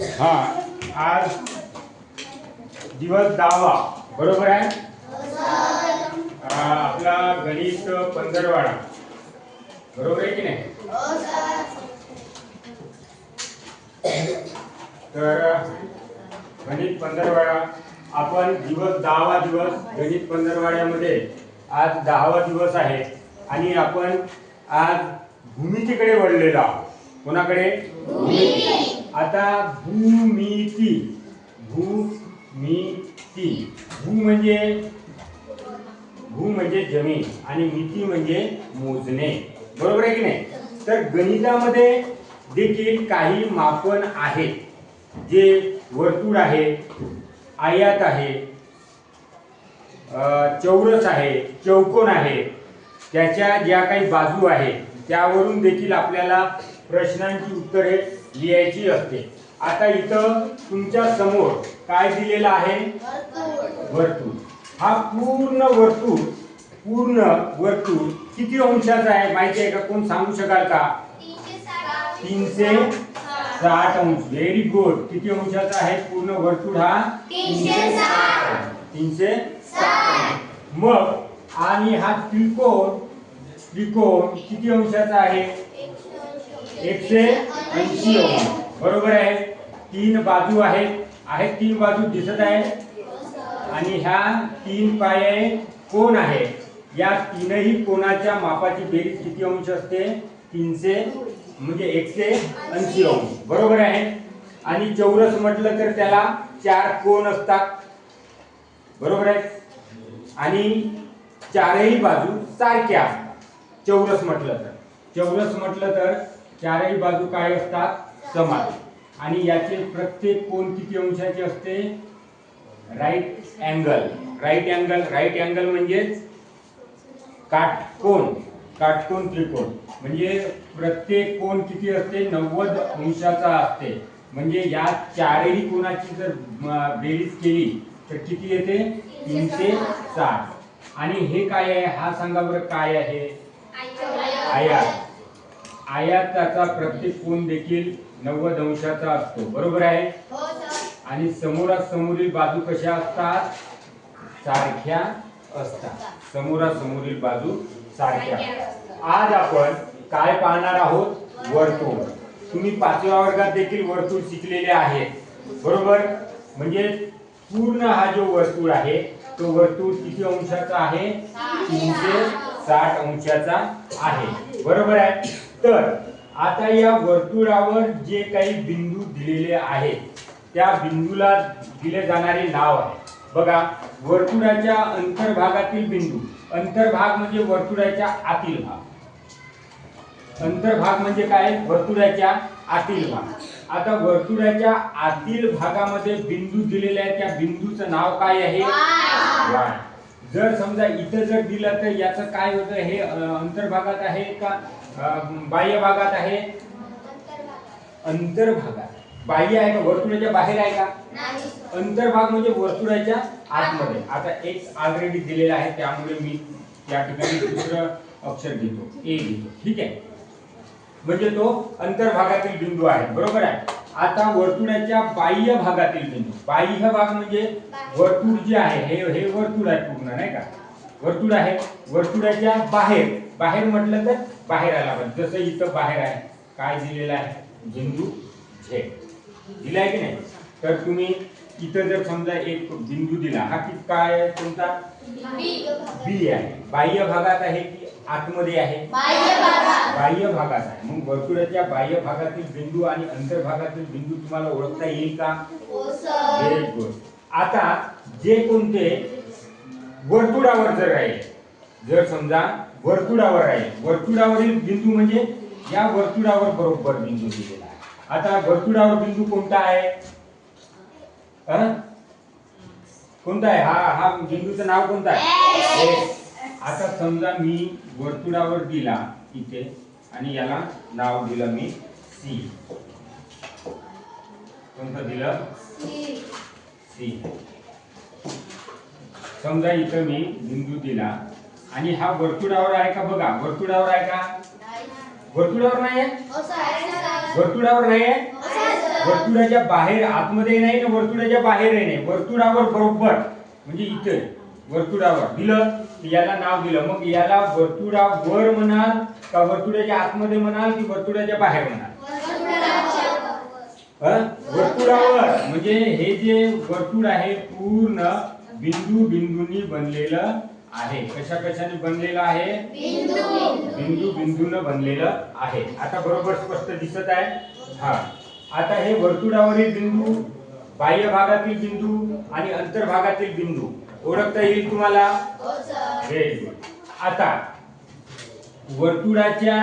हा आज दिवस दहावा बरोबर आहे? आपला गणित पंधरवाडा बरोबर आहे की नाही? तर गणित पंधरवाडा आपण दिवस दहावा दिवस गणित पंधरवाड्यामध्ये आज दहावा दिवस आहे आणि आपण आज भूमितीकडे वळलेलो आहोत. कोणाकडे? आता भूमिती भूमिती. भू म्हणजे भू म्हणजे जमीन आणि मिती म्हणजे मोजणे. बरोबर आहे की नाही? तर गणितामध्ये देखील काही मापन आहेत जे वर्तुळ आहे आयात आहे चौरस आहे चौकोन आहे त्याच्या ज्या काही बाजू आहेत त्यावरून देखील आपल्याला प्रश्नांची उत्तरे लिहायची असते. आता इथं तुमच्यासमोर काय दिलेलं आहे? वर्तुळ. हा पूर्ण वर्तुळ पूर्ण वर्तुळ किती अंशाचा आहे माहिती आहे का? कोण सांगू शकाल का? तीनशे साठ अंश. व्हेरी गुड किती अंशाचा आहे पूर्ण वर्तुळ हा? तीनशे. तीनशे मग आणि हा त्रिकोण त्रिकोण किती अंशाचा आहे? एकशे ऐंशी अंश बरोबर आहे. तीन बाजू आहेत. आहेत तीन बाजू दिसत आहे आणि ह्या तीन पाये कोण आहे या तीनही कोणाच्या मापाची बेरीज किती अंश असते? तीनशे म्हणजे एकशे ऐंशी अंश बरोबर आहे. आणि चौरस म्हटलं तर त्याला चार कोण असतात? बरोबर आहे. आणि चारही बाजू सारख्या चौरस म्हटलं तर. चौरस म्हटलं तर चारही बाजू काय असतात समान. आणि याचे प्रत्येक कोण किती अंशाचे असते? Right angle right angle right angle म्हणजेच काटकोन काटकोन त्रिकोण. म्हणजे प्रत्येक कोण किती असते? नव्वद अंशाचा असते. म्हणजे या चारही कोणाची जर बेरीज केली तर किती येते? तीनशे साठ. आणि हे काय आहे? हा सांगा बरं काय आहे? आयात. आयाताचा प्रत्येक कोण देखील नव्वद अंशाचा असतो. बरोबर आहे? आणि समोरासमोरील बाजू कशा असतात? सारख्या असतात. समोरासमोरील बाजू सारख्या आज आपण काय पाहणार आहोत? वर्तुळ. तुम्ही पाचव्या वर्गात देखील वर्तुळ शिकलेले आहेत. बरोबर? म्हणजे पूर्ण हा जो वर्तुळ आहे तो वर्तुळ किती अंशाचा आहे? तीनशे साठ अंशाचा आहे. बरोबर आहे? तर आता या वर्तुळावर जे काही बिंदू दिलेले आहेत त्या बिंदूला दिले जाणारे नाव आहे. बघा वर्तुळाच्या अंतर्भागातील बिंदू. अंतर्भाग म्हणजे वर्तुळाच्या आतील भाग. अंतर्भाग म्हणजे काय? वर्तुळाच्या आतील भाग. आता वर्तुळाच्या आतील भागामध्ये बिंदू दिलेले आहे त्या बिंदूचं नाव काय आहे? वाय. जर समजा इथं जर दिलं तर याचं काय होतं? हे अंतर्भागात आहे का? बाह्य भागात आहे? अंतर्भागात. बाह्य आहे का? वर्तुळाच्या बाहेर आहे का? अंतर्भाग म्हणजे वर्तुळाच्या आतमध्ये. आता एक ऑलरेडी दिलेला आहे त्यामुळे मी या ठिकाणी दुसरं अक्षर घेतो. ए घेतो. ठीक आहे? म्हणजे तो अंतर्भागातील बिंदू आहे. बरोबर आहे? आता वर्तुळाच्या बाह्य भागातील बिंदू. बाह्य भाग म्हणजे वर्तुळ जे आहे हे हे वर्तुळ आहे पूर्ण नाही का? वर्तुळ आहे. वर्तुळाच्या बाहेर. बाहेर म्हटलं तर बाहेर आला पाहिजे जसं इथं बाहेर आहे काय दिलेलं आहे? बिंदू झेड. दिलाय की नाही? तर तुम्ही इथं जर समजा एक बिंदू दिला हा किती काय आहे कोणता बी आहे. बाह्य भागात आहे की आतमध्ये आहे. बाह्य भागात. आहे. मग वर्तुळाच्या बाह्य भागातील बिंदू आणि अंतर्भागातील बिंदू तुम्हाला ओळखता येईल का? व्हेरी गुड आता जे कोणते वर्तुळावर जर राहील जर समजा वर्तुळावर राहील वर्तुळावरील बिंदू म्हणजे या वर्तुळावर बरोबर बिंदू दिलेला आहे. आता वर्तुळावर बिंदू कोणता आहे? कोणता आहे? हा हा बिंदूचं नाव कोणतं आहे. आता समजा मी वर्तुळावर दिला इथे आणि याला नाव दिलं मी सी कोणतं दिलं? सी समजा इथं मी बिंदू दिला. आणि हा वर्तुळावर आहे का? बघा वर्तुळावर आहे का? वर्तुळावर नाही आहे वर्तुळावर नाही आहे वर्तुळाच्या बाहेर आतमध्ये नाही ना वर्तुळाच्या बाहेरही नाही. वर्तुळावर बरोबर म्हणजे इथे. वर्तुळावर. दिलं याला नाव दिलं. मग याला वर्तुळावर म्हणाल का वर्तुळाच्या आतमध्ये म्हणाल की वर्तुळाच्या बाहेर म्हणाल? हं? वर्तुळावर. म्हणजे हे जे वर्तुळ आहे पूर्ण बिंदू बिंदूनी बनलेलं आहे. कशा कशाने बनलेलं आहे? बिंदू बिंदून बनलेलं आहे. आता बरोबर स्पष्ट दिसत आहे? हा. आता हे वर्तुळावरील बिंदू बाह्य भागातील बिंदू आणि अंतर्भागातील बिंदू. ओळखता येईल तुम्हाला? व्हेरी गुड आता वर्तुळाच्या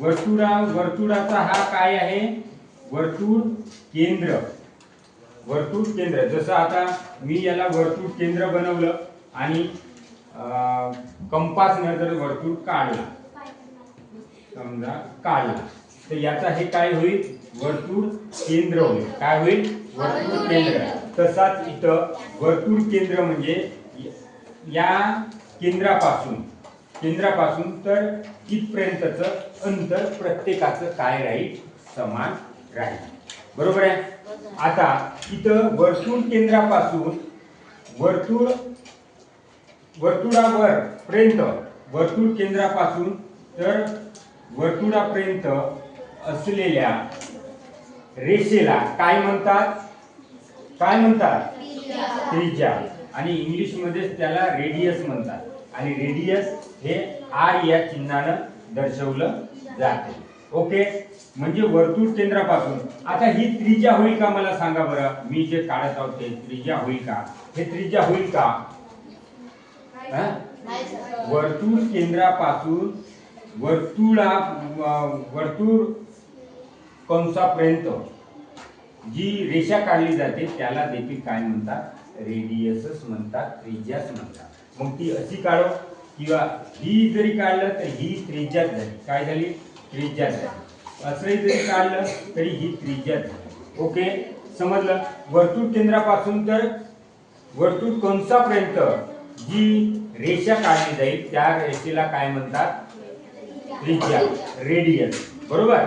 वर्तुळा वर्तुळाचा हा काय आहे? वर्तुळ केंद्र. वर्तुळ केंद्र. जसं आता मी याला वर्तुळ केंद्र बनवलं आणि कंपासनं जर वर्तुळ काढला समजा काढला तर याचा हे काय होईल? वर्तुळ केंद्र होईल. काय होईल? वर्तुळ केंद्र. तसाच इथं वर्तुळ केंद्र म्हणजे या केंद्रापासून केंद्रापासून तर इथपर्यंतच अंतर प्रत्येकाचं काय राहील? समान राहील. बरोबर आहे? आता इथं वर्तुळ केंद्रापासून वर्तुळ वर्तुळावर पर्यंत वर्तुळ केंद्रापासून तर वर्तुळापर्यंत असलेल्या रेषेला काय म्हणतात? काय म्हणतात? त्रिज्या. आणि इंग्लिशमध्ये त्याला रेडियस म्हणतात. आणि रेडियस हे आर या चिन्हानं दर्शवलं जाते. ओके म्हणजे वर्तुळ केंद्रापासून. आता ही त्रिज्या होईल का मला सांगा बरं? मी जे काढत आहोत ते त्रिज्या होईल का? हे त्रिज्या होईल का? हा? वर्तुळ केंद्रापासून वर्तुळा वर्तुळ कंसापर्यंत जी रेषा काढली जाते त्याला देखील काय म्हणतात? रेडियसच म्हणतात त्रिज्याच म्हणतात. मग ती अशी काढो किंवा ही जरी काढलं तर ही त्रिज्याच झाली. काय झाली? त्रिज्याच झाली. असंही जरी काढलं तरी ही त्रिज्याच झाली. ओके? समजलं? वर्तुळ केंद्रापासून तर वर्तुळ कंसापर्यंत जी रेषा काढली जाईल त्या रेषेला काय म्हणतात? त्रिज्या. रेडियस. बरोबर?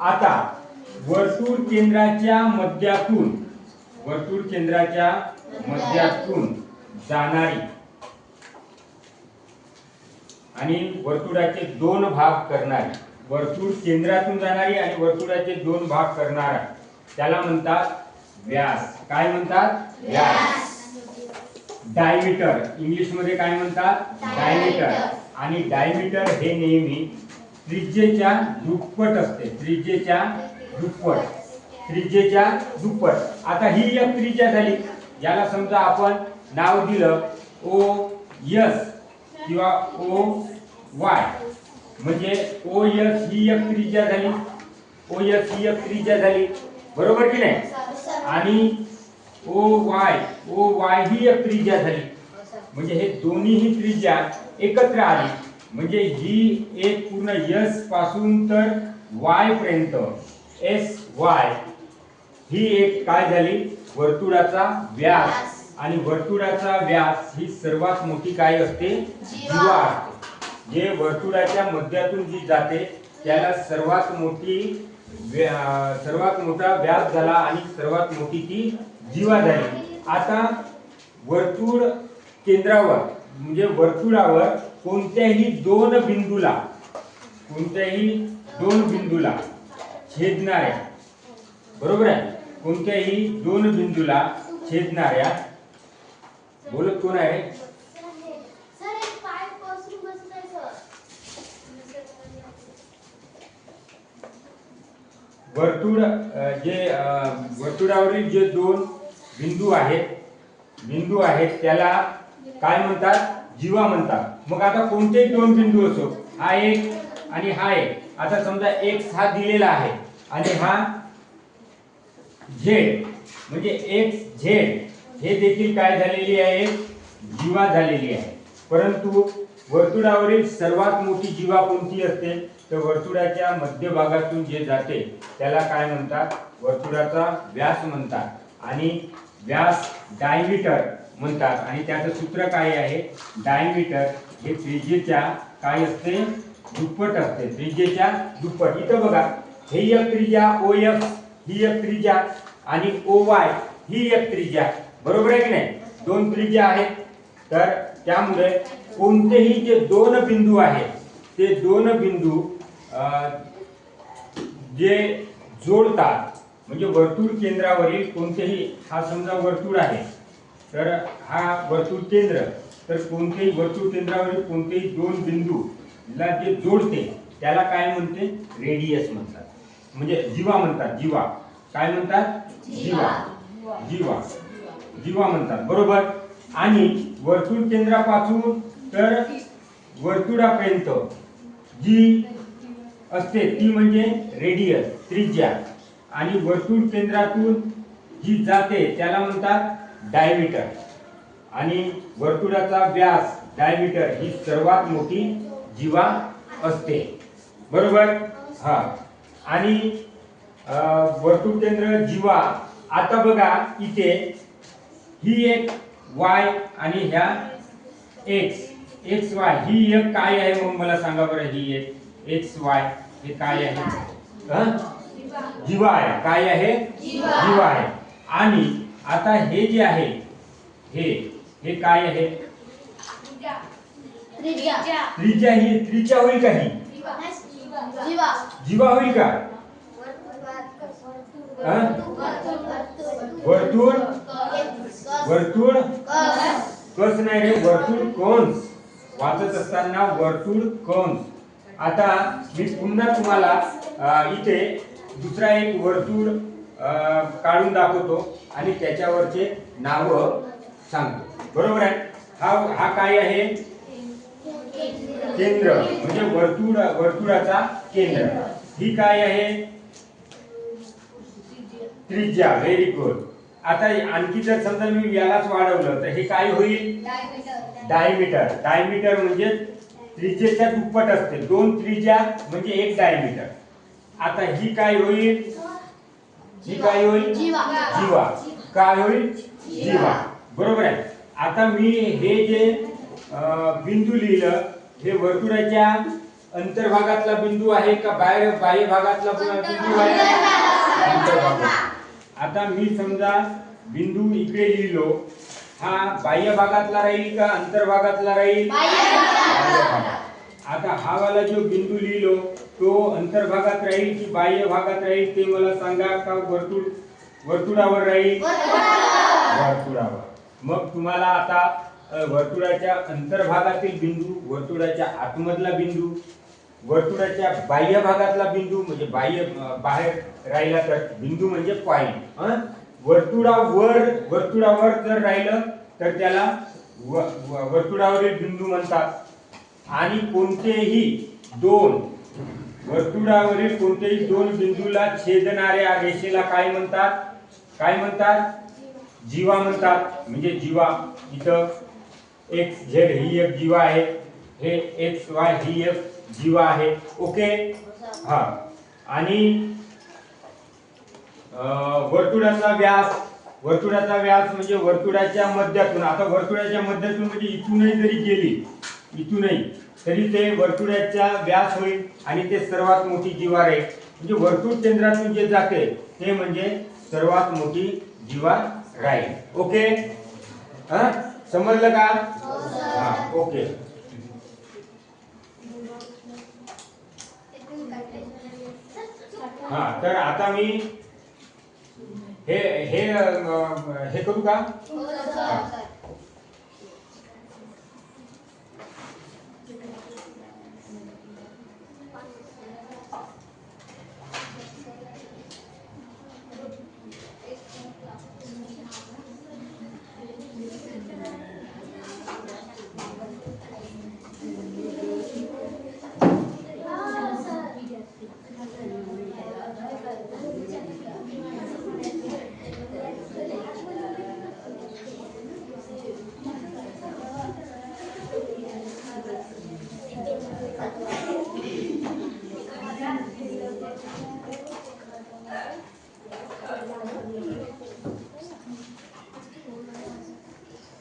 आता वर्तुळ केंद्राच्या मध्यातून वर्तुळ केंद्राच्या मध्यातून जाणारी आणि वर्तुळाचे दोन भाग करणारी वर्तुळ केंद्रातून जाणारी आणि वर्तुळाचे दोन भाग करणारा. त्याला म्हणतात व्यास. काय म्हणतात? व्यास. डायमीटर. इंग्लिशमध्ये काय म्हणतात? डायमीटर. आणि डायमीटर हे नेहमी त्रिज्येच्या दुप्पट असते. त्रिज्येच्या दुप्पट. त्रिज्येच्या दुप्पट. आता ही एक त्रिज्या झाली. ज्याला समजा आपण नाव दिलं ओ यस किंवा ओ वाय म्हणजे ओ यस ही एक त्रिज्या झाली. ओ यस ही एक त्रिज्या झाली. बरोबर की नाही? आणि ओ वाय ओ वाय ही एक त्रिज्या झाली. म्हणजे हे दोन्हीही त्रिज्या एकत्र आली. म्हणजे ही एक पूर्ण यसपासून तर वाय पर्यंत. एस वाय ही एक काय झाली? वर्तुळाचा व्यास. आणि वर्तुळाचा व्यास ही सर्वात मोठी काय असते? जीवा. असते. जे वर्तुळाच्या मध्यातून जी जाते त्याला सर्वात मोठी सर्वात मोठा व्यास झाला आणि सर्वात मोठी ती जीवा झाली. आता वर्तुळ केंद्रावर म्हणजे वर्तुळावर कोणत्याही दोन बिंदूला कोणत्याही दोन बिंदूला छेदणाऱ्या. बरोबर आहे? कोणत्याही दोन बिंदूला छेदणाऱ्या. बोलत कोण आहे? एक वर्तुळ जे वर्तुळावरील जे दोन बिंदू आहेत बिंदू आहेत त्याला काय म्हणतात? जीवा म्हणतात. मग आता कोणतेही दोन बिंदू असो हा एक आणि हा एक. आता समजा एक्स हा दिलेला आहे. आणि हा झेड म्हणजे एक्स झेड हे देखील काय झालेली आहे? जीवा झालेली आहे. परंतु वर्तुळावरील सर्वात मोठी जीवा कोणती असते? तर वर्तुळाच्या मध्यभागातून जे जाते त्याला काय म्हणतात? वर्तुळाचा व्यास म्हणतात. आणि व्यास डायमीटर म्हणतात. आणि त्याचं सूत्र काय आहे? डायमीटर. हे त्रिजेच्या काय असते? दुप्पट असते. त्रिजेच्या दुप्पट. इथं बघा. हे एक त्रिज्या ओ एफ ही एक त्रिज्या आणि ओ वाय ही एक त्रिज्या. बरोबर आहे की नाही? दोन त्रिज्या आहेत. तर त्यामुळे कोणतेही जे दोन बिंदू आहेत ते दोन बिंदू जे जोडतात म्हणजे वर्तुळ केंद्रावरील कोणतेही हा समजा वर्तुळ आहे तर हा वर्तुळ केंद्र तर कोणतेही वर्तुळ केंद्रावरील कोणतेही दोन बिंदूला जे जोडते त्याला काय म्हणते? रेडियस म्हणतात. म्हणजे जीवा म्हणतात जीवा. काय म्हणतात? जीवा. जीवा. जीवा म्हणतात. बरोबर? आणि वर्तुळ केंद्रापासून तर वर्तुळापर्यंत जी असते ती म्हणजे रेडियस त्रिज्या. आणि वर्तुळ केंद्रातून जी जाते त्याला म्हणतात डायमीटर आणि वर्तुळाचा व्यास डायमीटर ही सर्वात मोठी जीवा असते. बरोबर? हा. आणि वर्तुळ केंद्र जीवा आता बघा इथे ही एक वाय आणि ह्या एक्स. एक्स वाय ही एक काय आहे मग मला सांगा बरं ही एक एक्स वाय हे काय आहे? हं? जीवा आहे. काय आहे? जीवा. आहे. आणि आता हे जे आहे हे हे काय आहे? त्रिज्या. त्रिज्या ही त्रिज्या होईल का ही? जीवा होईल का? वर्तुळ वर्तुळ कस नाही रे? वर्तुळ कंस वाचत असताना वर्तुळ कंस आता मी पुन्हा तुम्हाला इथे दुसरा एक वर्तुळ काढून दाखवतो आणि त्याच्यावरचे नाव सांगतो. बरोबर आहे? हा हा काय आहे? केंद्र. म्हणजे वर्तुळ वर्तुळाचा केंद्र ही। काय आहे? त्रिज्या. व्हेरी गुड आता आणखी जर समजा मी यालाच वाढवलं तर हे काय होईल? डायमीटर डायमीटर म्हणजे त्रिज्येच्या दुप्पट असते. दोन त्रिज्या म्हणजे एक डायमीटर आता ही काय होईल? ही काय होईल? जीवा. काय होईल? जीवा. बरोबर आहे. आता मी हे जे बिंदू लिहिलं हे वर्तुळाच्या अंतर्भागातला बिंदू आहे का बाहेर? बाह्य भागातला बिंदू आहे. आता मी समजा बिंदू इकडे लिहिलो. हा बाह्य भागातला राहील का अंतर्भागातला राहील. आता हा वाला जो बिंदू लिहिलो तो अंतर्भागात राहील की बाह्य भागात राहील ते मला सांगा का वर्तुळ? वर्तुळावर राहील? वर्तुळावर. मग तुम्हाला आता वर्तुळाच्या अंतर्भागातील बिंदू वर्तुळाच्या आतमधला बिंदू वर्तुळाच्या बाह्य भागातला बिंदू म्हणजे बाह्य बाहेर राहिला तर बिंदू म्हणजे पॉईंट वर्तुळावर वर्तुळावर जर राहिलं तर त्याला व- वर्तुळावरील बिंदू म्हणतात. आणि कोणतेही दोन वर्तुळावरील कोणतेही दोन बिंदूला छेदणाऱ्या रेषेला काय म्हणतात? काय म्हणतात? जीवा म्हणतात. म्हणजे जीवा इथं एक्स झेड ही एक जीवा आहे. हे एक्स वाय ही एक जीवा आहे. ओके? हा. आणि वर्तुळाचा व्यास. वर्तुळाचा व्यास म्हणजे वर्तुळाच्या मध्यातून. आता वर्तुळाच्या मध्यातून म्हणजे इथूनही जरी गेली इथूनही तरी ते वर्तुळाचा व्यास होईल आणि ते सर्वात मोठी जीवार आहे. म्हणजे वर्तुळ केंद्रातून जे जाते ते म्हणजे सर्वात मोठी जीवार राहील. ओके? हा समजलं का? हा ओके. हा तर आता मी हे हे हे करू का? हो, हो, हो.